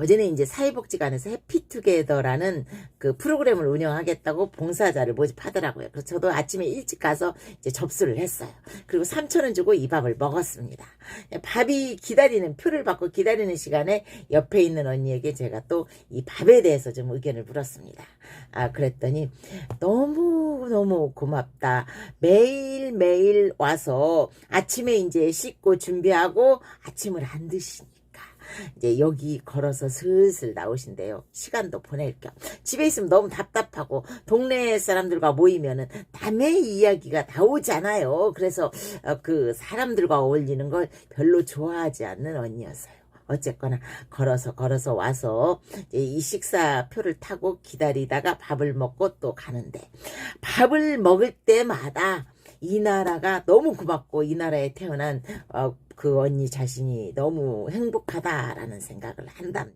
어제는 이제 사회복지관에서 해피투게더라는 그 프로그램을 운영하겠다고 봉사자를 모집하더라고요. 그래서 저도 아침에 일찍 가서 이제 접수를 했어요. 그리고 3천원 주고 이 밥을 먹었습니다. 밥이 기다리는, 표를 받고 기다리는 시간에 옆에 있는 언니에게 제가 또 이 밥에 대해서 좀 의견을 물었습니다. 아, 그랬더니 너무너무 고맙다. 매일매일 와서 아침에 이제 씻고 준비하고 아침을 안 드시니까. 이제 여기 걸어서 슬슬 나오신대요. 시간도 보낼 겸. 집에 있으면 너무 답답하고 동네 사람들과 모이면은 남의 이야기가 나오잖아요. 그래서 어, 그 사람들과 어울리는 걸 별로 좋아하지 않는 언니였어요. 어쨌거나 걸어서 걸어서 와서 이 식사표를 타고 기다리다가 밥을 먹고 또 가는데 밥을 먹을 때마다 이 나라가 너무 고맙고 이 나라에 태어난 어, 그 언니 자신이 너무 행복하다라는 생각을 한답니다.